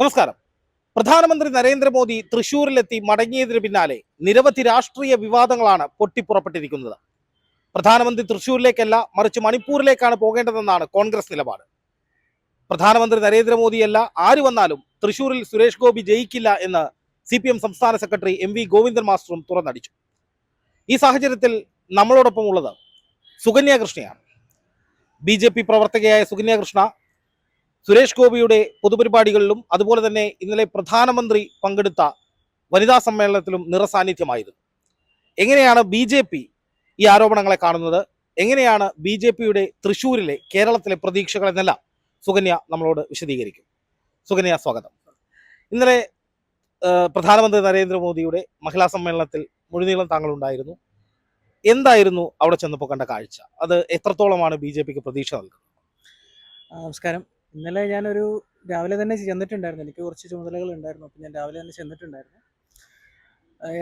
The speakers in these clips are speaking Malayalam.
നമസ്കാരം. പ്രധാനമന്ത്രി നരേന്ദ്രമോദി തൃശൂരിലെത്തി മടങ്ങിയതിന് പിന്നാലെ നിരവധി രാഷ്ട്രീയ വിവാദങ്ങളാണ് പൊട്ടിപ്പുറപ്പെട്ടിരിക്കുന്നത്. പ്രധാനമന്ത്രി തൃശൂരിലേക്കല്ല മറിച്ച് മണിപ്പൂരിലേക്കാണ് പോകേണ്ടതെന്നാണ് കോൺഗ്രസ് നിലപാട്. പ്രധാനമന്ത്രി നരേന്ദ്രമോദിയല്ല ആര് വന്നാലും തൃശൂരിൽ സുരേഷ് ഗോപി ജയിക്കില്ല എന്ന് സി സംസ്ഥാന സെക്രട്ടറി എം വി ഗോവിന്ദൻ മാസ്റ്ററും തുറന്നടിച്ചു. ഈ സാഹചര്യത്തിൽ നമ്മളോടൊപ്പം ഉള്ളത് സുകന്യാകൃഷ്ണയാണ്. ബി ജെ പി പ്രവർത്തകയായ സുകന്യ കൃഷ്ണ സുരേഷ് ഗോപിയുടെ പൊതുപരിപാടികളിലും അതുപോലെ തന്നെ ഇന്നലെ പ്രധാനമന്ത്രി പങ്കെടുത്ത വനിതാ സമ്മേളനത്തിലും നിറസാന്നിധ്യമായിരുന്നു എങ്ങനെയാണ് ബി ജെ പി ഈ ആരോപണങ്ങളെ കാണുന്നത്? എങ്ങനെയാണ് ബി ജെ പിയുടെ തൃശ്ശൂരിലെ കേരളത്തിലെ പ്രതീക്ഷകൾ എന്നെല്ലാം സുകന്യ നമ്മളോട് വിശദീകരിക്കും. സുകന്യ സ്വാഗതം. ഇന്നലെ പ്രധാനമന്ത്രി നരേന്ദ്രമോദിയുടെ മഹിളാ സമ്മേളനത്തിൽ മുഴുനീളം താങ്കൾ ഉണ്ടായിരുന്നു എന്തായിരുന്നു അവിടെ ചെന്നപ്പോൾ കണ്ട കാഴ്ച? അത് എത്രത്തോളമാണ് ബി ജെ പിക്ക് പ്രതീക്ഷ നൽകുന്നത്? നമസ്കാരം. ഇന്നലെ ഞാനൊരു രാവിലെ തന്നെ ചെന്നിട്ടുണ്ടായിരുന്നു. എനിക്ക് കുറച്ച് ചുമതലകൾ ഉണ്ടായിരുന്നു. അപ്പം ഞാൻ രാവിലെ തന്നെ ചെന്നിട്ടുണ്ടായിരുന്നു.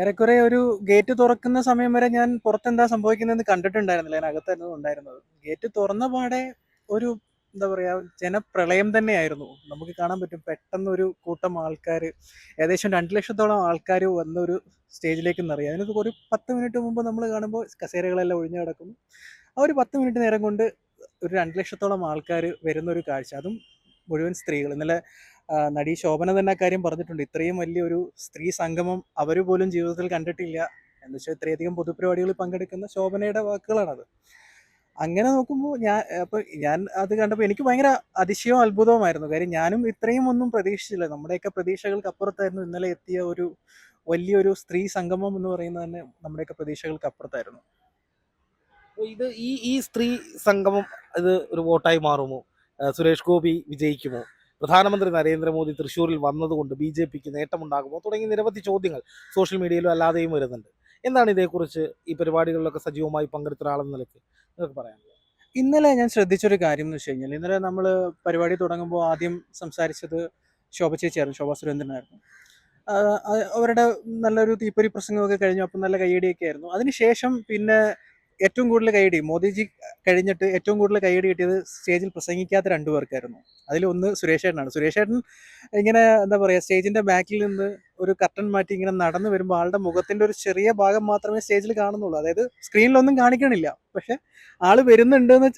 ഏറെക്കുറെ ഒരു ഗേറ്റ് തുറക്കുന്ന സമയം വരെ ഞാൻ പുറത്തെന്താ സംഭവിക്കുന്നതെന്ന് കണ്ടിട്ടുണ്ടായിരുന്നില്ല. ഞാൻ അകത്തായിരുന്നു ഉണ്ടായിരുന്നത്. ഗേറ്റ് തുറന്ന പാടെ ഒരു എന്താ പറയുക ജനപ്രളയം തന്നെയായിരുന്നു. നമുക്ക് കാണാൻ പറ്റും പെട്ടെന്ന് ഒരു കൂട്ടം ആൾക്കാർ ഏകദേശം രണ്ട് ലക്ഷത്തോളം ആൾക്കാർ വന്ന ഒരു സ്റ്റേജിലേക്ക് നിറയും. അതിനൊക്കെ ഒരു പത്ത് മിനിറ്റ് മുമ്പ് നമ്മൾ കാണുമ്പോൾ കസേരകളെല്ലാം ഒഴിഞ്ഞു കിടക്കുന്നു. ആ ഒരു പത്ത് മിനിറ്റ് നേരം കൊണ്ട് ഒരു രണ്ട് ലക്ഷത്തോളം ആൾക്കാർ വരുന്ന ഒരു കാഴ്ച. അതും മുഴുവൻ സ്ത്രീകൾ. ഇന്നലെ നടി ശോഭന തന്നെ കാര്യം പറഞ്ഞിട്ടുണ്ട്. ഇത്രയും വലിയൊരു സ്ത്രീ സംഗമം അവർ പോലും ജീവിതത്തിൽ കണ്ടിട്ടില്ല. എന്ന് വെച്ചാൽ ഇത്രയധികം പൊതുപരിപാടികളിൽ പങ്കെടുക്കുന്ന ശോഭനയുടെ വാക്കുകളാണത്. അങ്ങനെ നോക്കുമ്പോൾ ഞാൻ അപ്പോൾ ഞാൻ അത് കണ്ടപ്പോൾ എനിക്ക് ഭയങ്കര അതിശയവും അത്ഭുതവുമായിരുന്നു. കാര്യം ഞാനും ഇത്രയും ഒന്നും പ്രതീക്ഷിച്ചില്ല. നമ്മുടെയൊക്കെ പ്രതീക്ഷകൾക്ക് അപ്പുറത്തായിരുന്നു ഇന്നലെ എത്തിയ ഒരു വലിയൊരു സ്ത്രീ സംഗമം എന്ന് പറയുന്നത് തന്നെ നമ്മുടെയൊക്കെ പ്രതീക്ഷകൾക്ക് അപ്പുറത്തായിരുന്നു അപ്പൊ ഇത് ഈ ഈ സ്ത്രീ സംഗമം ഇത് ഒരു വോട്ടായി മാറുമോ? സുരേഷ് ഗോപി വിജയിക്കുമോ? പ്രധാനമന്ത്രി നരേന്ദ്രമോദി തൃശ്ശൂരിൽ വന്നതുകൊണ്ട് ബി ജെ പിക്ക് നേട്ടമുണ്ടാകുമോ? തുടങ്ങി നിരവധി ചോദ്യങ്ങൾ സോഷ്യൽ മീഡിയയിലും അല്ലാതെയും വരുന്നുണ്ട്. എന്താണ് ഇതേക്കുറിച്ച് ഈ പരിപാടികളിലൊക്കെ സജീവമായി പങ്കെടുത്ത ഒരാളെന്ന നിലയ്ക്ക് നിങ്ങൾക്ക് പറയാം. ഇന്നലെ ഞാൻ ശ്രദ്ധിച്ചൊരു കാര്യം എന്ന് വെച്ച് കഴിഞ്ഞാൽ ഇന്നലെ നമ്മൾ പരിപാടി തുടങ്ങുമ്പോൾ ആദ്യം സംസാരിച്ചത് ശോഭ ചേച്ചിയായിരുന്നു ശോഭ സുരേന്ദ്രനായിരുന്നു. അവരുടെ നല്ലൊരു തീപ്പൊരി പ്രസംഗമൊക്കെ കഴിഞ്ഞു അപ്പം നല്ല കയ്യടിയൊക്കെ ആയിരുന്നു. അതിനുശേഷം പിന്നെ ഏറ്റവും കൂടുതൽ കൈയടി മോദിജി കഴിഞ്ഞിട്ട് ഏറ്റവും കൂടുതൽ കൈയടി കിട്ടിയത് സ്റ്റേജിൽ പ്രസംഗിക്കാത്ത രണ്ടു പേർക്കായിരുന്നു. അതിലൊന്ന് സുരേഷ് ഏട്ടനാണ് സുരേഷ് ഏട്ടൻ ഇങ്ങനെ എന്താ പറയുക സ്റ്റേജിന്റെ ബാക്കിൽ നിന്ന് ഒരു കർട്ടൻ മാറ്റി ഇങ്ങനെ നടന്നു വരുമ്പോൾ ആളുടെ മുഖത്തിന്റെ ഒരു ചെറിയ ഭാഗം മാത്രമേ സ്റ്റേജിൽ കാണുന്നുള്ളൂ. അതായത് സ്ക്രീനിലൊന്നും കാണിക്കണില്ല. പക്ഷെ ആൾ വരുന്നുണ്ട് എന്ന്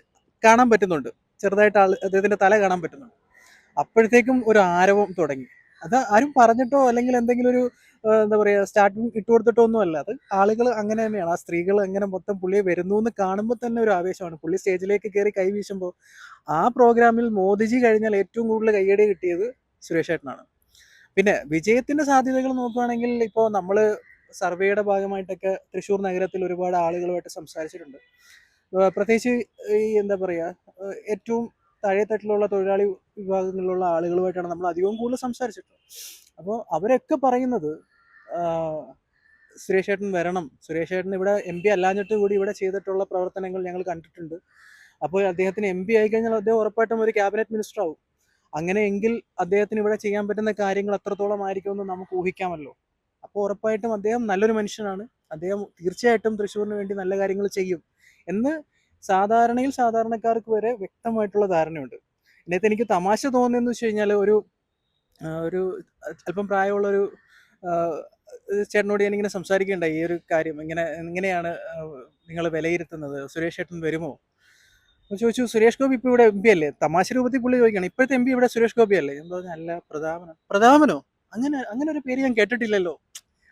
കാണാൻ പറ്റുന്നുണ്ട്. ചെറുതായിട്ട് ആൾ അദ്ദേഹത്തിന്റെ തല കാണാൻ പറ്റുന്നുണ്ട്. അപ്പോഴത്തേക്കും ഒരു ആരവം തുടങ്ങി. അത് ആരും പറഞ്ഞിട്ടോ അല്ലെങ്കിൽ എന്തെങ്കിലും ഒരു എന്താ പറയാ സ്റ്റാർട്ടിങ് ഇട്ടു കൊടുത്തിട്ടോ ഒന്നും അല്ല. അത് ആളുകൾ അങ്ങനെ തന്നെയാണ്. ആ സ്ത്രീകൾ അങ്ങനെ മൊത്തം പുള്ളിയെ വരുന്നു എന്ന് കാണുമ്പോൾ തന്നെ ഒരു ആവേശമാണ്. പുള്ളി സ്റ്റേജിലേക്ക് കയറി കൈ വീശുമ്പോൾ ആ പ്രോഗ്രാമിൽ മോദിജി കഴിഞ്ഞാൽ ഏറ്റവും കൂടുതൽ കയ്യടി കിട്ടിയത് സുരേഷ് ഏട്ടനാണ്. പിന്നെ വിജയത്തിന്റെ സാധ്യതകൾ നോക്കുകയാണെങ്കിൽ ഇപ്പോൾ നമ്മൾ സർവേയുടെ ഭാഗമായിട്ടൊക്കെ തൃശ്ശൂർ നഗരത്തിൽ ഒരുപാട് ആളുകളുമായിട്ട് സംസാരിച്ചിട്ടുണ്ട്. പ്രത്യേകിച്ച് ഈ എന്താ പറയുക ഏറ്റവും താഴെത്തട്ടിലുള്ള തൊഴിലാളി വിഭാഗങ്ങളിലുള്ള ആളുകളുമായിട്ടാണ് നമ്മൾ അധികവും കൂടുതൽ സംസാരിച്ചിട്ടുള്ളത്. അപ്പോൾ അവരൊക്കെ പറയുന്നത് സുരേഷേട്ടൻ വരണം. സുരേഷ് ഏട്ടൻ ഇവിടെ എം പി അല്ലാഞ്ഞിട്ട് കൂടി ഇവിടെ ചെയ്തിട്ടുള്ള പ്രവർത്തനങ്ങൾ ഞങ്ങൾ കണ്ടിട്ടുണ്ട്. അപ്പോൾ അദ്ദേഹത്തിന് എം പി ആയിക്കഴിഞ്ഞാൽ അദ്ദേഹം ഉറപ്പായിട്ടും ഒരു ക്യാബിനറ്റ് മിനിസ്റ്റർ ആവും. അങ്ങനെയെങ്കിൽ അദ്ദേഹത്തിന് ഇവിടെ ചെയ്യാൻ പറ്റുന്ന കാര്യങ്ങൾ എത്രത്തോളം ആയിരിക്കുമെന്ന് നമുക്ക് ഊഹിക്കാമല്ലോ. അപ്പോൾ ഉറപ്പായിട്ടും അദ്ദേഹം നല്ലൊരു മനുഷ്യനാണ്. അദ്ദേഹം തീർച്ചയായിട്ടും തൃശ്ശൂരിന് വേണ്ടി നല്ല കാര്യങ്ങൾ ചെയ്യും എന്ന് സാധാരണയിൽ സാധാരണക്കാർക്ക് വരെ വ്യക്തമായിട്ടുള്ള ധാരണയുണ്ട്. ഇതിനകത്ത് എനിക്ക് തമാശ തോന്നുന്നതെന്ന് വെച്ച് കഴിഞ്ഞാൽ ഒരു ഒരു അല്പം പ്രായമുള്ളൊരു ചേട്ടനോട് ഞാൻ ഇങ്ങനെ സംസാരിക്കുകയുണ്ടായി. ഈ ഒരു കാര്യം ഇങ്ങനെ എങ്ങനെയാണ് നിങ്ങൾ വിലയിരുത്തുന്നത്. സുരേഷ് ചേട്ടൻ വരുമോ? അപ്പോൾ ചോദിച്ചു സുരേഷ് ഗോപി ഇപ്പോൾ ഇവിടെ എം പി അല്ലേ? തമാശ രൂപത്തിൽ പുള്ളി ചോദിക്കണം ഇപ്പോഴത്തെ എം പി ഇവിടെ സുരേഷ് ഗോപി അല്ലേ? എന്താ അല്ല പ്രതാപനോ പ്രതാപനോ? അങ്ങനെ അങ്ങനെ ഒരു പേര് ഞാൻ കേട്ടിട്ടില്ലല്ലോ.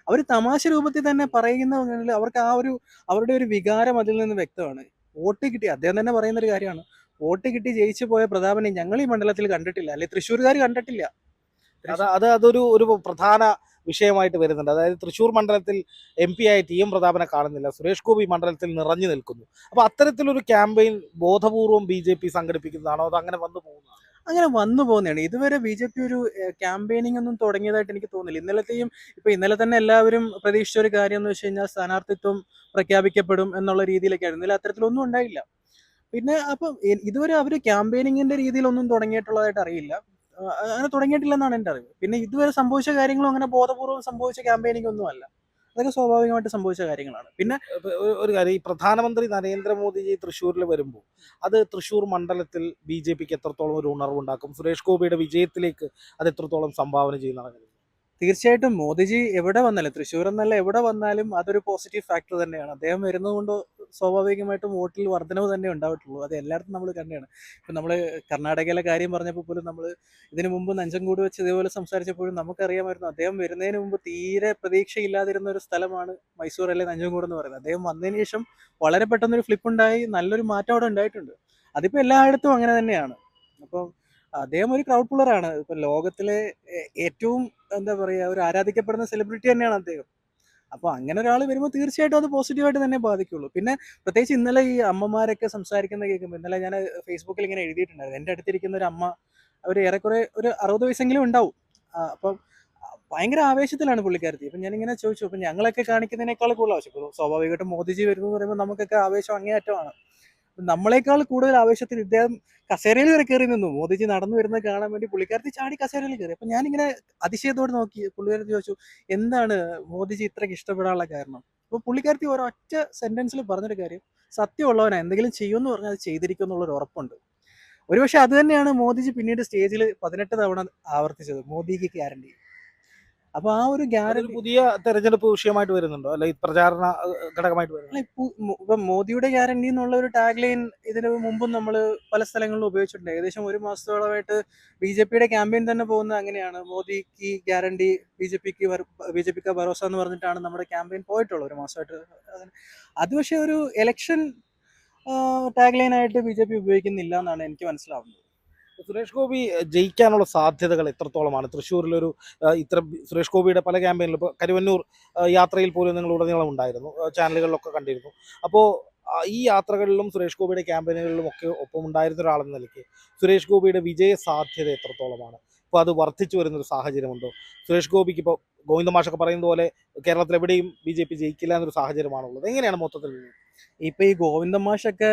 അവർ തമാശ രൂപത്തിൽ തന്നെ പറയുന്ന അവർക്ക് ആ ഒരു അവരുടെ ഒരു വികാരം അതിൽ നിന്ന് വ്യക്തമാണ്. വോട്ട് കിട്ടി. അദ്ദേഹം തന്നെ പറയുന്ന ഒരു കാര്യമാണ്. വോട്ട് കിട്ടി ജയിച്ചു പോയ പ്രതാപനെ ഞങ്ങൾ ഈ മണ്ഡലത്തിൽ കണ്ടിട്ടില്ല. അല്ലെ തൃശ്ശൂർകാർ കണ്ടിട്ടില്ല. അത് അത് അതൊരു ഒരു പ്രധാന വിഷയമായിട്ട് വരുന്നുണ്ട്. അതായത് തൃശ്ശൂർ മണ്ഡലത്തിൽ എം പി ആയി ടി എം പ്രതാപനെ കാണുന്നില്ല. സുരേഷ് ഗോപി മണ്ഡലത്തിൽ നിറഞ്ഞു നിൽക്കുന്നു. അപ്പൊ അത്തരത്തിലൊരു ക്യാമ്പയിൻ ബോധപൂർവം ബി ജെ പി സംഘടിപ്പിക്കുന്നതാണോ? അത് അങ്ങനെ വന്നു പോകുന്നതാണോ? അങ്ങനെ വന്നു പോകുന്നതാണ്. ഇതുവരെ ബി ജെ പി ഒരു ക്യാമ്പയിനിങ് ഒന്നും തുടങ്ങിയതായിട്ട് എനിക്ക് തോന്നില്ല ഇന്നലത്തെയും ഇപ്പൊ ഇന്നലെ തന്നെ എല്ലാവരും പ്രതീക്ഷിച്ച ഒരു കാര്യം എന്ന് വെച്ച് കഴിഞ്ഞാൽ സ്ഥാനാർത്ഥിത്വം പ്രഖ്യാപിക്കപ്പെടും എന്നുള്ള രീതിയിലൊക്കെയായിരുന്നു. ഇന്നലെ അത്തരത്തിലൊന്നും ഉണ്ടായില്ല. പിന്നെ അപ്പം ഇതുവരെ അവർ ക്യാമ്പയിനിങ്ങിന്റെ രീതിയിലൊന്നും തുടങ്ങിയിട്ടുള്ളതായിട്ട് അറിയില്ല. അങ്ങനെ തുടങ്ങിയിട്ടില്ലെന്നാണ് എന്റെ അറിവ്. പിന്നെ ഇതുവരെ സംഭവിച്ച കാര്യങ്ങളും അങ്ങനെ ബോധപൂർവം സംഭവിച്ച ക്യാമ്പയിനിങ് ഒന്നും അല്ല അതൊക്കെ സ്വാഭാവികമായിട്ട് സംഭവിച്ച കാര്യങ്ങളാണ്. പിന്നെ ഒരു- കാര്യം ഈ പ്രധാനമന്ത്രി നരേന്ദ്രമോദിജി തൃശ്ശൂരിൽ വരുമ്പോൾ അത് തൃശ്ശൂർ മണ്ഡലത്തിൽ ബി ജെ പിക്ക് എത്രത്തോളം ഒരു ഉണർവുണ്ടാക്കും? സുരേഷ് ഗോപിയുടെ വിജയത്തിലേക്ക് അത് എത്രത്തോളം സംഭാവന ചെയ്യുന്നതാണ് തീർച്ചയായിട്ടും മോദിജി എവിടെ വന്നാലും തൃശ്ശൂർ എന്നല്ല എവിടെ വന്നാലും അതൊരു പോസിറ്റീവ് ഫാക്ടർ തന്നെയാണ്. അദ്ദേഹം വരുന്നത് കൊണ്ട് സ്വാഭാവികമായിട്ടും വോട്ടിൽ വർധനവ് തന്നെ ഉണ്ടായിട്ടുള്ളൂ. അത് എല്ലായിടത്തും നമ്മൾ കണ്ടാണ് ഇപ്പം നമ്മൾ കർണാടകയിലെ കാര്യം പറഞ്ഞപ്പോൾ പോലും നമ്മൾ ഇതിനു മുമ്പ് നഞ്ചൻകൂട് വെച്ച് ഇതേപോലെ സംസാരിച്ചപ്പോഴും നമുക്കറിയാമായിരുന്നു അദ്ദേഹം വരുന്നതിന് മുമ്പ് തീരെ പ്രതീക്ഷയില്ലാതിരുന്ന ഒരു സ്ഥലമാണ് മൈസൂർ അല്ലെ നഞ്ചൻകൂട് എന്ന് പറയുന്നത്. അദ്ദേഹം വന്നതിന് ശേഷം വളരെ പെട്ടെന്നൊരു ഫ്ലിപ്പ് ഉണ്ടായി നല്ലൊരു മാറ്റം അവിടെ ഉണ്ടായിട്ടുണ്ട്. അതിപ്പോൾ എല്ലായിടത്തും അങ്ങനെ തന്നെയാണ്. അപ്പം അദ്ദേഹം ഒരു ക്രൗഡ് പുള്ളറാണ് ഇപ്പൊ ലോകത്തിലെ ഏറ്റവും എന്താ പറയുക ഒരു ആരാധിക്കപ്പെടുന്ന സെലിബ്രിറ്റി തന്നെയാണ് അദ്ദേഹം. അപ്പോൾ അങ്ങനെ ഒരാൾ വരുമ്പോൾ തീർച്ചയായിട്ടും അത് പോസിറ്റീവായിട്ട് തന്നെ ബാധിക്കുള്ളൂ. പിന്നെ പ്രത്യേകിച്ച് ഇന്നലെ ഈ അമ്മമാരൊക്കെ സംസാരിക്കുന്ന കേൾക്കുമ്പോൾ ഇന്നലെ ഞാൻ ഫേസ്ബുക്കിൽ ഇങ്ങനെ എഴുതിയിട്ടുണ്ടായിരുന്നു. എന്റെ അടുത്തിരിക്കുന്ന ഒരു അമ്മ അവർ ഏറെക്കുറെ ഒരു അറുപത് വയസ്സെങ്കിലും ഉണ്ടാവും. അപ്പൊ ഭയങ്കര ആവേശത്തിലാണ് പുള്ളിക്കാരത്തി. അപ്പം ഞാനിങ്ങനെ ചോദിച്ചു അപ്പം ഞങ്ങളൊക്കെ കാണിക്കുന്നതിനേക്കാൾ കൂടുതൽ ആവശ്യം? സ്വാഭാവികമായിട്ടും മോദിജി വരുന്നു എന്ന് പറയുമ്പോൾ നമുക്കൊക്കെ ആവേശം അങ്ങേയറ്റമാണ്. നമ്മളെക്കാൾ കൂടുതൽ ആവേശത്തിൽ ഇദ്ദേഹം കസേരയിൽ വരെ കയറി നിന്നു. മോദിജി നടന്നു വരുന്നത് കാണാൻ വേണ്ടി പുള്ളിക്കാരത്തി ചാടി കസേരയിൽ കയറി അപ്പൊ ഞാനിങ്ങനെ അതിശയത്തോട് നോക്കി പുള്ളിക്കാരത്തി ചോദിച്ചു എന്താണ് മോദിജി ഇത്രയ്ക്ക് ഇഷ്ടപ്പെടാനുള്ള കാരണം? അപ്പൊ പുള്ളിക്കാരത്തി ഒരൊറ്റ സെന്റൻസിൽ പറഞ്ഞൊരു കാര്യം സത്യമുള്ളവനാ എന്തെങ്കിലും ചെയ്യുമെന്ന് പറഞ്ഞാൽ അത് ചെയ്തിരിക്കും എന്നുള്ളൊരു ഉറപ്പുണ്ട്. ഒരുപക്ഷെ അത് തന്നെയാണ് മോദിജി പിന്നീട് സ്റ്റേജിൽ പതിനെട്ട് തവണ ആവർത്തിച്ചത് മോദിക്ക് ഗ്യാരണ്ടി അപ്പൊ ആ ഒരു ഗ്യാരണ്ടി പുതിയ തെരഞ്ഞെടുപ്പ് വിഷയമായിട്ട് വരുന്നുണ്ടോ? അല്ലെ പ്രചാരണ ഘടകമായിട്ട് വരുന്നുണ്ടോ? ഇപ്പൊ മോദിയുടെ ഗ്യാരണ്ടി എന്നുള്ള ഒരു ടാഗ് ലൈൻ ഇതിന് മുമ്പും നമ്മൾ പല സ്ഥലങ്ങളിലും ഉപയോഗിച്ചിട്ടുണ്ട്. ഏകദേശം ഒരു മാസത്തോളമായിട്ട് ബി ജെ പിയുടെ ക്യാമ്പയിൻ തന്നെ പോകുന്നത് അങ്ങനെയാണ്. മോദിക്ക് ഗ്യാരണ്ടി ബി ജെ പിക്ക് ബി ജെ പിക്ക് ഭരോസ എന്ന് പറഞ്ഞിട്ടാണ് നമ്മുടെ ക്യാമ്പയിൻ പോയിട്ടുള്ളത് ഒരു മാസമായിട്ട്. അത് പക്ഷേ ഒരു എലക്ഷൻ ടാഗ് ലൈൻ ആയിട്ട് ബി ജെ പി ഉപയോഗിക്കുന്നില്ല എന്നാണ് എനിക്ക് മനസ്സിലാവുന്നത്. സുരേഷ് ഗോപി ജയിക്കാനുള്ള സാധ്യതകൾ എത്രത്തോളമാണ്? തൃശ്ശൂരിലൊരു ഇത്ര സുരേഷ് ഗോപിയുടെ പല ക്യാമ്പയിനിലും ഇപ്പോൾ കരുവന്നൂർ യാത്രയിൽ പോലും നിങ്ങൾ ഉടനീളം ഉണ്ടായിരുന്നു. ചാനലുകളിലൊക്കെ കണ്ടിരുന്നു. അപ്പോൾ ഈ യാത്രകളിലും സുരേഷ് ഗോപിയുടെ ക്യാമ്പയിനുകളിലും ഒക്കെ ഒപ്പം ഉണ്ടായിരുന്ന ഒരാളെന്ന നിലയ്ക്ക് സുരേഷ് ഗോപിയുടെ വിജയ സാധ്യത എത്രത്തോളമാണ്? ഇപ്പോൾ അത് വർദ്ധിച്ചു വരുന്നൊരു സാഹചര്യമുണ്ടോ? സുരേഷ് ഗോപിക്ക് ഇപ്പോൾ ഗോവിന്ദ മാഷൊക്കെ പറയുന്നത് പോലെ കേരളത്തിൽ എവിടെയും ബി ജെ പി ജയിക്കില്ല എന്നൊരു സാഹചര്യമാണുള്ളത്. എങ്ങനെയാണ് മൊത്തത്തിൽ? ഇപ്പൊ ഈ ഗോവിന്ദ മാഷൊക്കെ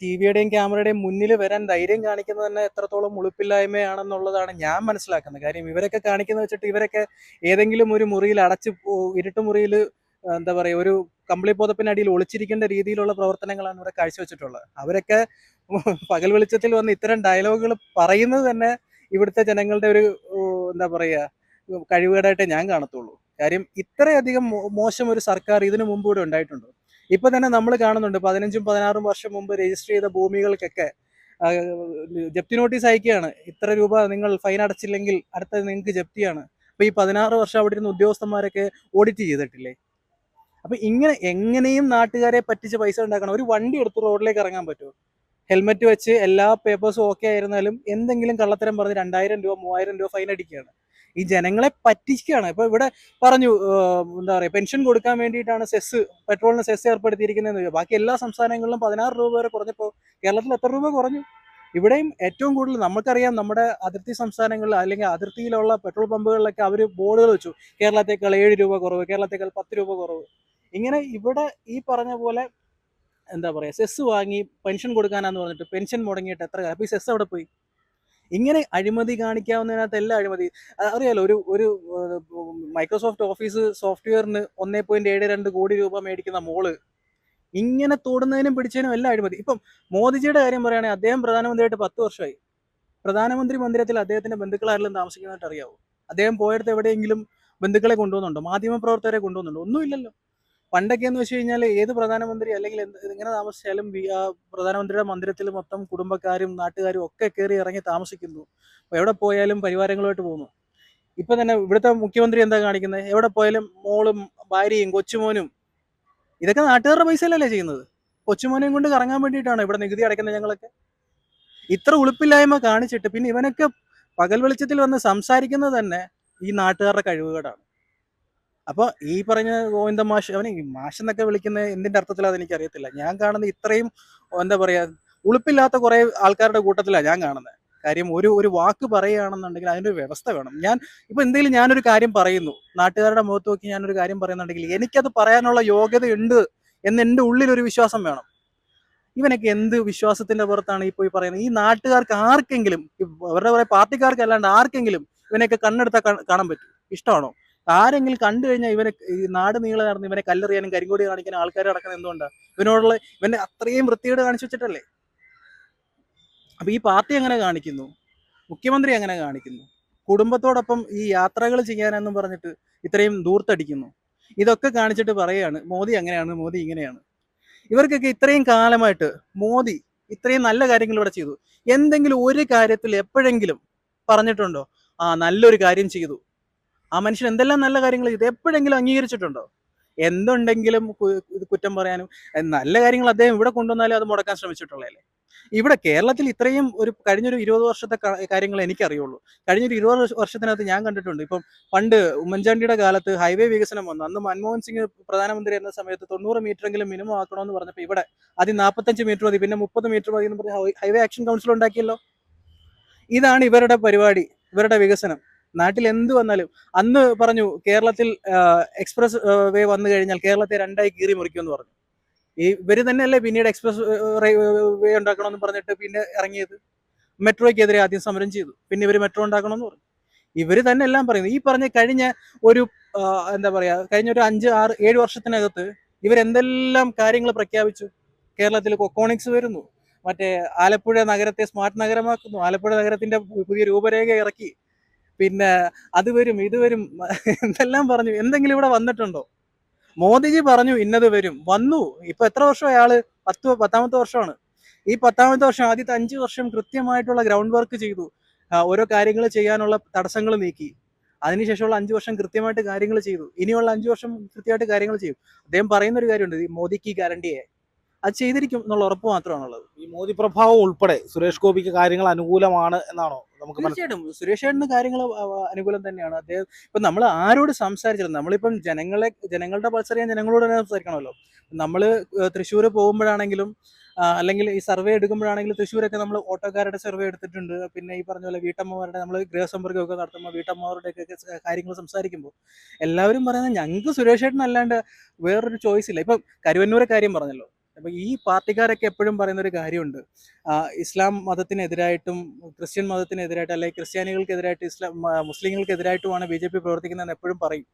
ടി വിയുടെയും ക്യാമറയുടെയും മുന്നിൽ വരാൻ ധൈര്യം കാണിക്കുന്നത് തന്നെ എത്രത്തോളം ഉളുപ്പില്ലായ്മയാണെന്നുള്ളതാണ് ഞാൻ മനസ്സിലാക്കുന്നത്. കാര്യം ഇവരൊക്കെ കാണിക്കുന്ന വെച്ചിട്ട് ഇവരൊക്കെ ഏതെങ്കിലും ഒരു മുറിയിൽ അടച്ച് പോ- ഇരുട്ട് മുറിയിൽ എന്താ പറയുക ഒരു കമ്പിളി പുതപ്പിനടിയിൽ ഒളിച്ചിരിക്കേണ്ട രീതിയിലുള്ള പ്രവർത്തനങ്ങളാണ് ഇവിടെ കാഴ്ചവെച്ചിട്ടുള്ളത്. അവരൊക്കെ പകൽ വെളിച്ചത്തിൽ വന്ന് ഇത്തരം ഡയലോഗുകൾ പറയുന്നത് തന്നെ ഇവിടുത്തെ ജനങ്ങളുടെ ഒരു എന്താ പറയുക കഴിവുകേടായിട്ടേ ഞാൻ കാണത്തുള്ളൂ. കാര്യം ഇത്രയധികം മോശം ഒരു സർക്കാർ ഇതിനു മുമ്പ് ഇവിടെ ഉണ്ടായിട്ടുണ്ടോ. ഇപ്പൊ തന്നെ നമ്മൾ കാണുന്നുണ്ട് പതിനഞ്ചും പതിനാറും വർഷം മുമ്പ് രജിസ്റ്റർ ചെയ്ത ഭൂമികൾക്കൊക്കെ ജപ്തി നോട്ടീസ് അയക്കുകയാണ്. ഇത്ര രൂപ നിങ്ങൾ ഫൈൻ അടച്ചില്ലെങ്കിൽ അടുത്തത് നിങ്ങൾക്ക് ജപ്തിയാണ്. അപ്പൊ ഈ പതിനാറ് വർഷം അവിടെ ഇരുന്ന ഉദ്യോഗസ്ഥന്മാരൊക്കെ ഓഡിറ്റ് ചെയ്തിട്ടില്ലേ? അപ്പൊ ഇങ്ങനെ എങ്ങനെയും നാട്ടുകാരെ പറ്റിച്ച് പൈസ ഉണ്ടാക്കണം. ഒരു വണ്ടി എടുത്ത് റോഡിലേക്ക് ഇറങ്ങാൻ പറ്റുമോ? ഹെൽമെറ്റ് വെച്ച് എല്ലാ പേപ്പേഴ്സും ഓക്കെ ആയിരുന്നാലും എന്തെങ്കിലും കള്ളത്തരം പറഞ്ഞ് രണ്ടായിരം രൂപ മൂവായിരം രൂപ ഫൈൻ അടിക്കുകയാണ്. ഈ ജനങ്ങളെ പറ്റിക്കുകയാണ്. ഇപ്പൊ ഇവിടെ പറഞ്ഞു എന്താ പറയുക പെൻഷൻ കൊടുക്കാൻ വേണ്ടിയിട്ടാണ് സെസ് പെട്രോളിന് സെസ് ഏർപ്പെടുത്തിയിരിക്കുന്നതെന്ന് ബാക്കി എല്ലാ സംസ്ഥാനങ്ങളിലും പതിനാറ് രൂപ വരെ കുറഞ്ഞപ്പോൾ കേരളത്തിൽ എത്ര രൂപ കുറഞ്ഞു? ഇവിടെയും ഏറ്റവും കൂടുതൽ നമുക്കറിയാം നമ്മുടെ അതിർത്തി സംസ്ഥാനങ്ങളിൽ അല്ലെങ്കിൽ അതിർത്തിയിലുള്ള പെട്രോൾ പമ്പുകളിലൊക്കെ അവർ ബോർഡുകൾ വെച്ചു. കേരളത്തേക്കാൾ ഏഴ് രൂപ കുറവ് കേരളത്തേക്കാൾ പത്ത് രൂപ കുറവ്. ഇങ്ങനെ ഇവിടെ ഈ പറഞ്ഞ പോലെ എന്താ പറയുക സെസ് വാങ്ങി പെൻഷൻ കൊടുക്കാനാന്ന് പറഞ്ഞിട്ട് പെൻഷൻ മുടങ്ങിയിട്ട് എത്ര കാലം? അപ്പോൾ ഈ സെസ് അവിടെ പോയി? ഇങ്ങനെ അഴിമതി കാണിക്കാവുന്നതിനകത്ത് എല്ലാ അഴിമതി അറിയാലോ ഒരു ഒരു മൈക്രോസോഫ്റ്റ് ഓഫീസ് സോഫ്റ്റ്വെയറിന് ഒന്നേ പോയിന്റ് ഏഴ് രണ്ട് കോടി രൂപ മേടിക്കുന്ന മോൾ ഇങ്ങനെ തോടുന്നതിനും പിടിച്ചതിനും എല്ലാം അഴിമതി. ഇപ്പം മോദിജിയുടെ കാര്യം പറയുകയാണെങ്കിൽ അദ്ദേഹം പ്രധാനമന്ത്രിയായിട്ട് പത്ത് വർഷമായി. പ്രധാനമന്ത്രി മന്ദിരത്തിൽ അദ്ദേഹത്തിന്റെ ബന്ധുക്കളാരെല്ലാം താമസിക്കുന്നതായിട്ട് അറിയാവോ? അദ്ദേഹം പോയടുത്ത് എവിടെയെങ്കിലും ബന്ധുക്കളെ കൊണ്ടുപോകുന്നുണ്ടോ മാധ്യമപ്രവർത്തകരെ കൊണ്ടുപോകുന്നുണ്ടോ ഒന്നുമില്ലല്ലോ. പണ്ടൊക്കെ എന്ന് വെച്ച് കഴിഞ്ഞാൽ ഏത് പ്രധാനമന്ത്രി അല്ലെങ്കിൽ എങ്ങനെ താമസിച്ചാലും പ്രധാനമന്ത്രിയുടെ മന്ദിരത്തിൽ മൊത്തം കുടുംബക്കാരും നാട്ടുകാരും ഒക്കെ കയറി ഇറങ്ങി താമസിക്കുന്നു. എവിടെ പോയാലും പരിവാരങ്ങളുമായിട്ട് പോകുന്നു. ഇപ്പൊ തന്നെ ഇവിടുത്തെ മുഖ്യമന്ത്രി എന്താ കാണിക്കുന്നത് എവിടെ പോയാലും മോളും ഭാര്യയും കൊച്ചുമോനും ഇതൊക്കെ നാട്ടുകാരുടെ പൈസയിലല്ലേ ചെയ്യുന്നത്? കൊച്ചുമോനെയും കൊണ്ട് കറങ്ങാൻ വേണ്ടിയിട്ടാണ് ഇവിടെ നികുതി അടയ്ക്കുന്നത് ഞങ്ങളൊക്കെ? ഇത്ര ഉളുപ്പില്ലായ്മ കാണിച്ചിട്ട് പിന്നെ ഇവനൊക്കെ പകൽ വെളിച്ചത്തിൽ വന്ന് സംസാരിക്കുന്നത് തന്നെ ഈ നാട്ടുകാരുടെ കഴിവുകേടാണ്. അപ്പോൾ ഈ പറഞ്ഞ ഗോവിന്ദ മാഷ് അവന് മാഷ് എന്നൊക്കെ വിളിക്കുന്ന എന്തിന്റെ അർത്ഥത്തിൽ അതെനിക്ക് അറിയത്തില്ല. ഞാൻ കാണുന്ന ഇത്രയും എന്താ പറയാ ഉളുപ്പില്ലാത്ത കുറെ ആൾക്കാരുടെ കൂട്ടത്തിലാണ് ഞാൻ കാണുന്നത് കാര്യം ഒരു ഒരു വാക്ക് പറയുകയാണെന്നുണ്ടെങ്കിൽ ഒരു വ്യവസ്ഥ വേണം. ഞാൻ ഇപ്പൊ എന്തെങ്കിലും ഞാനൊരു കാര്യം പറയുന്നു നാട്ടുകാരുടെ മുഖത്ത് നോക്കി ഞാനൊരു കാര്യം പറയുന്നുണ്ടെങ്കിൽ എനിക്കത് പറയാനുള്ള യോഗ്യത ഉണ്ട് എന്ന് എന്റെ ഉള്ളിൽ ഒരു വിശ്വാസം വേണം. ഇവനൊക്കെ എന്ത് വിശ്വാസത്തിന്റെ പുറത്താണ് ഈ പറയുന്നത്? ഈ നാട്ടുകാർക്ക് ആർക്കെങ്കിലും അവരുടെ കുറെ പാർട്ടിക്കാർക്ക് അല്ലാണ്ട് ആർക്കെങ്കിലും ഇവനെയൊക്കെ കണ്ണെടുത്താൽ കാണാൻ പറ്റും. ഇഷ്ടമാണോ ആരെങ്കിലും കണ്ടു കഴിഞ്ഞാൽ ഇവരെ ഈ നാട് നീളെ നടന്ന് ഇവനെ കല്ലെറിയാനും കരിങ്കോടി കാണിക്കാനും ആൾക്കാർ നടക്കുന്നത് എന്തുകൊണ്ടാണ് ഇവനോടുള്ള ഇവന്റെ അത്രയും വൃത്തിയോട് കാണിച്ചു വെച്ചിട്ടല്ലേ? അപ്പൊ ഈ പാർട്ടി എങ്ങനെ കാണിക്കുന്നു? മുഖ്യമന്ത്രി എങ്ങനെ കാണിക്കുന്നു? കുടുംബത്തോടൊപ്പം ഈ യാത്രകൾ ചെയ്യാനെന്നും പറഞ്ഞിട്ട് ഇത്രയും ദൂർത്തടിക്കുന്നു. ഇതൊക്കെ കാണിച്ചിട്ട് പറയുകയാണ് മോദി അങ്ങനെയാണ് മോദി ഇങ്ങനെയാണ്. ഇവർക്കൊക്കെ ഇത്രയും കാലമായിട്ട് മോദി ഇത്രയും നല്ല കാര്യങ്ങൾ ഇവിടെ ചെയ്തു. എന്തെങ്കിലും ഒരു കാര്യത്തിൽ എപ്പോഴെങ്കിലും പറഞ്ഞിട്ടുണ്ടോ? ആ നല്ലൊരു കാര്യം ചെയ്തു. ആ മനുഷ്യൻ എന്തെല്ലാം നല്ല കാര്യങ്ങൾ ചെയ്തു എപ്പോഴെങ്കിലും അംഗീകരിച്ചിട്ടുണ്ടോ? എന്തുണ്ടെങ്കിലും ഇത് കുറ്റം പറയാനും നല്ല കാര്യങ്ങൾ അദ്ദേഹം ഇവിടെ കൊണ്ടുവന്നാലും അത് മുടക്കാൻ ശ്രമിച്ചിട്ടുള്ളതല്ലേ? ഇവിടെ കേരളത്തിൽ ഇത്രയും ഒരു കഴിഞ്ഞൊരു ഇരുപത് വർഷത്തെ കാര്യങ്ങൾ എനിക്കറിയുള്ളൂ. കഴിഞ്ഞൊരു ഇരുപത് വർഷ- വർഷത്തിനകത്ത് ഞാൻ കണ്ടിട്ടുണ്ട്. ഇപ്പം പണ്ട് ഉമ്മൻചാണ്ടിയുടെ കാലത്ത് ഹൈവേ വികസനം വന്നു. അന്ന് മൻമോഹൻ സിംഗ് പ്രധാനമന്ത്രി എന്ന സമയത്ത് തൊണ്ണൂറ് മീറ്ററെങ്കിലും മിനിമം ആക്കണമെന്ന് പറഞ്ഞപ്പോൾ ഇവിടെ ആദ്യം നാൽപ്പത്തഞ്ച് മീറ്റർ മതി പിന്നെ മുപ്പത് മീറ്റർ മതി എന്ന് പറഞ്ഞ് ഹൈവേ ആക്ഷൻ കൗൺസിൽ ഉണ്ടാക്കിയല്ലോ? ഇതാണ് ഇവരുടെ പരിപാടി ഇവരുടെ വികസനം. നാട്ടിൽ എന്ത് വന്നാലും അന്ന് പറഞ്ഞു കേരളത്തിൽ എക്സ്പ്രസ് വേ വന്നു കഴിഞ്ഞാൽ കേരളത്തെ രണ്ടായി കീറി മുറിക്കുമെന്ന് പറഞ്ഞു. ഈ ഇവർ തന്നെയല്ലേ പിന്നീട് എക്സ്പ്രസ് വേ ഉണ്ടാക്കണമെന്ന് പറഞ്ഞിട്ട് പിന്നെ ഇറങ്ങിയത്? മെട്രോയ്ക്കെതിരെ ആദ്യം സമരം ചെയ്തു. പിന്നെ ഇവർ മെട്രോ ഉണ്ടാക്കണമെന്ന് പറഞ്ഞു. ഇവർ തന്നെ എല്ലാം പറയുന്നു. ഈ പറഞ്ഞ കഴിഞ്ഞ ഒരു എന്താ പറയാ കഴിഞ്ഞ ഒരു അഞ്ച് ആറ് ഏഴ് വർഷത്തിനകത്ത് ഇവരെന്തെല്ലാം കാര്യങ്ങൾ പ്രഖ്യാപിച്ചു? കേരളത്തിൽ കൊക്കോണിക്സ് വരുന്നു. മറ്റേ ആലപ്പുഴ നഗരത്തെ സ്മാർട്ട് നഗരമാക്കുന്നു. ആലപ്പുഴ നഗരത്തിന്റെ പുതിയ രൂപരേഖ ഇറക്കി. പിന്നെ അത് വരും ഇത് വരും എന്തെല്ലാം പറഞ്ഞു എന്തെങ്കിലും ഇവിടെ വന്നിട്ടുണ്ടോ? മോദിജി പറഞ്ഞു ഇന്നത് വരും. വന്നു. ഇപ്പൊ എത്ര വർഷം അയാൾ? പത്ത് പത്താമത്തെ വർഷമാണ്. ഈ പത്താമത്തെ വർഷം ആദ്യത്തെ അഞ്ച് വർഷം കൃത്യമായിട്ടുള്ള ഗ്രൗണ്ട് വർക്ക് ചെയ്തു. ഓരോ കാര്യങ്ങൾ ചെയ്യാനുള്ള തടസ്സങ്ങൾ നീക്കി. അതിനുശേഷമുള്ള അഞ്ച് വർഷം കൃത്യമായിട്ട് കാര്യങ്ങൾ ചെയ്തു. ഇനിയുള്ള അഞ്ച് വർഷം കൃത്യമായിട്ട് കാര്യങ്ങൾ ചെയ്യും. അദ്ദേഹം പറയുന്ന ഒരു കാര്യമുണ്ട് ഈ മോദിക്ക് ഗ്യാരണ്ടിയെ അത് ചെയ്തിരിക്കും എന്നുള്ള ഉറപ്പ് മാത്രമാണുള്ളത്. ഈ മോദി പ്രഭാവം ഉൾപ്പെടെ സുരേഷ് ഗോപിക്ക് കാര്യങ്ങൾ അനുകൂലമാണ് എന്നാണോ നമുക്ക് തീർച്ചയായിട്ടും. സുരേഷ് ഏട്ടന് കാര്യങ്ങൾ അനുകൂലം തന്നെയാണ്. അദ്ദേഹം ഇപ്പൊ നമ്മൾ ആരോട് സംസാരിച്ചില്ല നമ്മളിപ്പം ജനങ്ങളെ ജനങ്ങളുടെ പൾസറിയാൻ ജനങ്ങളോട് തന്നെ സംസാരിക്കണമല്ലോ. നമ്മൾ തൃശ്ശൂർ പോകുമ്പോഴാണെങ്കിലും അല്ലെങ്കിൽ ഈ സർവേ എടുക്കുമ്പോഴാണെങ്കിലും തൃശ്ശൂരൊക്കെ നമ്മൾ ഓട്ടോക്കാരുടെ സർവേ എടുത്തിട്ടുണ്ട്. പിന്നെ ഈ പറഞ്ഞ പോലെ വീട്ടമ്മമാരുടെ നമ്മൾ ഗൃഹസമ്പർക്കമൊക്കെ നടത്തുമ്പോൾ വീട്ടമ്മമാരുടെയൊക്കെ കാര്യങ്ങൾ സംസാരിക്കുമ്പോൾ എല്ലാവരും പറയുന്നത് ഞങ്ങൾക്ക് സുരേഷ് ചേട്ടൻ അല്ലാണ്ട് വേറൊരു ചോയ്സ് ഇല്ല. ഇപ്പം കരുവന്നൂരെ കാര്യം പറഞ്ഞല്ലോ. അപ്പൊ ഈ പാർട്ടിക്കാരൊക്കെ എപ്പോഴും പറയുന്ന ഒരു കാര്യമുണ്ട് ഇസ്ലാം മതത്തിനെതിരായിട്ടും ക്രിസ്ത്യൻ മതത്തിനെതിരായിട്ടും അല്ലെങ്കിൽ ക്രിസ്ത്യാനികൾക്കെതിരായിട്ട് ഇസ്ലാം മുസ്ലിങ്ങൾക്കെതിരായിട്ടുമാണ് ബി ജെ പി പ്രവർത്തിക്കുന്നതെന്ന് എപ്പോഴും പറയും.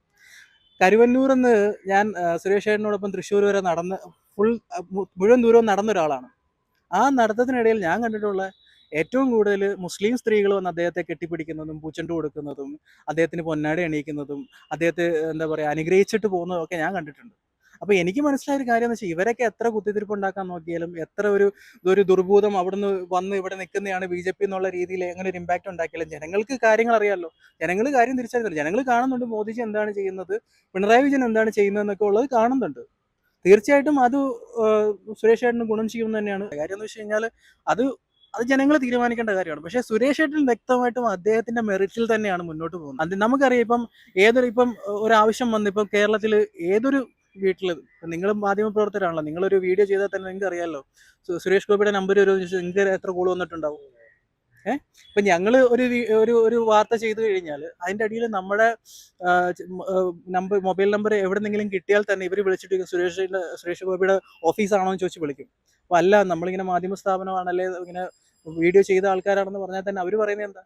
കരുവന്നൂർ എന്ന് ഞാൻ സുരേഷ് ഏട്ടനോടൊപ്പം തൃശ്ശൂർ വരെ നടന്ന് ഫുൾ മുഴുവൻ ദൂരവും നടന്ന ഒരാളാണ്. ആ നടത്തത്തിനിടയിൽ ഞാൻ കണ്ടിട്ടുള്ള ഏറ്റവും കൂടുതൽ മുസ്ലിം സ്ത്രീകൾ വന്ന് അദ്ദേഹത്തെ കെട്ടിപ്പിടിക്കുന്നതും പൂച്ചെണ്ട് കൊടുക്കുന്നതും അദ്ദേഹത്തിന് പൊന്നാടി അണിയിക്കുന്നതും അദ്ദേഹത്തെ എന്താ പറയുക അനുഗ്രഹിച്ചിട്ട് പോകുന്നതും ഒക്കെ ഞാൻ കണ്ടിട്ടുണ്ട്. അപ്പൊ എനിക്ക് മനസ്സിലായ ഒരു കാര്യം എന്ന് വെച്ചാൽ ഇവരൊക്കെ എത്ര കുത്തിത്തിരിപ്പ് ഉണ്ടാക്കാൻ നോക്കിയാലും എത്ര ഒരു ഒരു ദുർഭൂതം അവിടുന്ന് വന്ന് ഇവിടെ നിൽക്കുന്നതാണ് ബി ജെ പി എന്നുള്ള രീതിയിൽ എങ്ങനെ ഒരു ഇമ്പാക്ട് ഉണ്ടാക്കിയാലും ജനങ്ങൾക്ക് കാര്യങ്ങൾ അറിയാമല്ലോ ജനങ്ങൾ കാര്യം തിരിച്ചറിയുന്നില്ല. ജനങ്ങൾ കാണുന്നുണ്ട് മോദിജി എന്താണ് ചെയ്യുന്നത് പിണറായി വിജയൻ എന്താണ് ചെയ്യുന്നത് എന്നൊക്കെ ഉള്ളത് കാണുന്നുണ്ട്. തീർച്ചയായിട്ടും അത് സുരേഷ് ഏട്ടന് ഗുണം ചെയ്യുമെന്ന് തന്നെയാണ്. കാര്യം എന്ന് വെച്ച് കഴിഞ്ഞാൽ അത് അത് ജനങ്ങൾ തീരുമാനിക്കേണ്ട കാര്യമാണ്. പക്ഷേ സുരേഷ് ഏട്ടൻ വ്യക്തമായിട്ടും അദ്ദേഹത്തിന്റെ മെറിറ്റിൽ തന്നെയാണ് മുന്നോട്ട് പോകുന്നത്. അത് നമുക്കറിയാം ഇപ്പം ഏതൊരു ഇപ്പം ഒരു ആവശ്യം വന്ന് ഇപ്പം കേരളത്തിൽ ഏതൊരു വീട്ടിൽ നിങ്ങളും മാധ്യമപ്രവർത്തകരാണല്ലോ. നിങ്ങളൊരു വീഡിയോ ചെയ്താൽ തന്നെ നിങ്ങൾക്ക് അറിയാമല്ലോ സുരേഷ് ഗോപിയുടെ നമ്പർ ഒരു നിങ്ങൾക്ക് എത്ര കോൾ വന്നിട്ടുണ്ടാവും. ഏഹ് ഇപ്പൊ ഞങ്ങൾ ഒരു ഒരു ഒരു വാർത്ത ചെയ്തു കഴിഞ്ഞാൽ അതിന്റെ അടിയിൽ നമ്മുടെ നമ്പർ മൊബൈൽ നമ്പർ എവിടെന്നെങ്കിലും കിട്ടിയാൽ തന്നെ ഇവർ വിളിച്ചിട്ട് സുരേഷ് സുരേഷിന്റെ സുരേഷ് ഗോപിയുടെ ഓഫീസാണോ എന്ന് ചോദിച്ച് വിളിക്കും. അപ്പൊ അല്ല നമ്മളിങ്ങനെ മാധ്യമ സ്ഥാപനമാണല്ലേ ഇങ്ങനെ വീഡിയോ ചെയ്ത ആൾക്കാരാണെന്ന് പറഞ്ഞാൽ തന്നെ അവർ പറയുന്നത് എന്താ?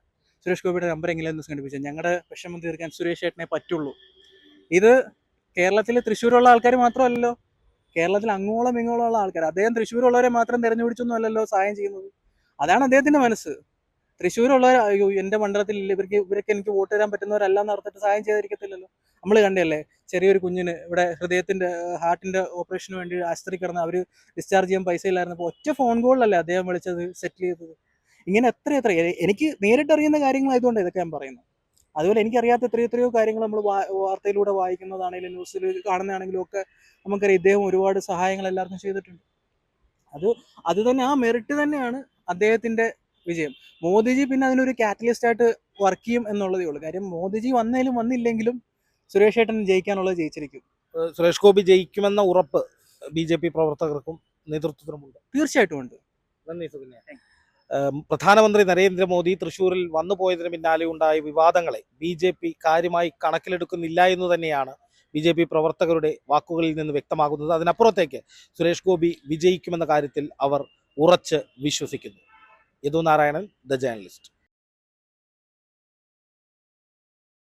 സുരേഷ് ഗോപിയുടെ നമ്പർ എങ്കിലും ഒന്ന് സംഘടിപ്പിച്ചു ഞങ്ങളുടെ വിഷമം തീർക്കാൻ സുരേഷ് ചേട്ടനെ പറ്റുള്ളൂ. ഇത് കേരളത്തിൽ തൃശ്ശൂരുള്ള ആൾക്കാർ മാത്രമല്ലല്ലോ. കേരളത്തിൽ അങ്ങോളം ഇങ്ങോളം ഉള്ള ആൾക്കാർ അദ്ദേഹം തൃശ്ശൂരുള്ളവരെ മാത്രം തിരഞ്ഞുപിടിച്ചൊന്നും അല്ലല്ലോ സഹായം ചെയ്യുന്നത്. അതാണ് അദ്ദേഹത്തിന്റെ മനസ്സ്. തൃശ്ശൂരുള്ളവർ അയ്യോ എന്റെ മണ്ഡലത്തിൽ ഇല്ല ഇവർക്ക് ഇവരൊക്കെ എനിക്ക് വോട്ട് തരാൻ പറ്റുന്നവരല്ല എന്ന് സഹായം ചെയ്തിരിക്കത്തില്ലല്ലോ. നമ്മൾ കണ്ടല്ലേ ചെറിയൊരു കുഞ്ഞിന് ഇവിടെ ഹൃദയത്തിന്റെ ഹാർട്ടിന്റെ ഓപ്പറേഷന് വേണ്ടി ആശുപത്രി കിടന്ന് അവർ ഡിസ്ചാർജ് ചെയ്യാൻ പൈസ ഇല്ലായിരുന്നപ്പോൾ ഒറ്റ ഫോൺ കോളിലല്ലേ അദ്ദേഹം വിളിച്ചത് സെറ്റിൽ ചെയ്തത്. ഇങ്ങനെ എത്ര എത്ര എനിക്ക് നേരിട്ടറിയുന്ന കാര്യങ്ങളായതുകൊണ്ട് ഇതൊക്കെ ഞാൻ പറയുന്നത്. അതുപോലെ എനിക്കറിയാത്ത എത്രയോ എത്രയോ കാര്യങ്ങൾ നമ്മൾ വാർത്തയിലൂടെ വായിക്കുന്നതാണെങ്കിലും ന്യൂസിൽ കാണുന്നതാണെങ്കിലും ഒക്കെ നമുക്കറിയാം ഇദ്ദേഹം ഒരുപാട് സഹായങ്ങൾ എല്ലാവർക്കും ചെയ്തിട്ടുണ്ട്. അത് അത് തന്നെ ആ മെറിറ്റ് തന്നെയാണ് അദ്ദേഹത്തിന്റെ വിജയം. മോദിജി പിന്നെ അതിനൊരു കാറ്റലിസ്റ്റ് ആയിട്ട് വർക്ക് ചെയ്യും എന്നുള്ളതേ ഉള്ളൂ. കാര്യം മോദിജി വന്നേലും വന്നില്ലെങ്കിലും സുരേഷ് ഏട്ടൻ ജയിക്കാനുള്ളത് ജയിച്ചിരിക്കും. സുരേഷ് ഗോപി ജയിക്കുമെന്ന ഉറപ്പ് ബി ജെ പി പ്രവർത്തകർക്കും നേതൃത്വത്തിനുമുണ്ട്. തീർച്ചയായിട്ടും ഉണ്ട്. നന്ദി സുകന്യ പ്രധാനമന്ത്രി നരേന്ദ്രമോദി തൃശൂരിൽ വന്നുപോയതിന് പിന്നാലെ ഉണ്ടായ വിവാദങ്ങളെ ബി ജെ പി കാര്യമായി കണക്കിലെടുക്കുന്നില്ല എന്ന് തന്നെയാണ് ബി ജെ പി പ്രവർത്തകരുടെ വാക്കുകളിൽ നിന്ന് വ്യക്തമാകുന്നത്. അതിനപ്പുറത്തേക്ക് സുരേഷ് ഗോപി വിജയിക്കുമെന്ന കാര്യത്തിൽ അവർ ഉറച്ച് വിശ്വസിക്കുന്നു. Yadu Narayanan the journalist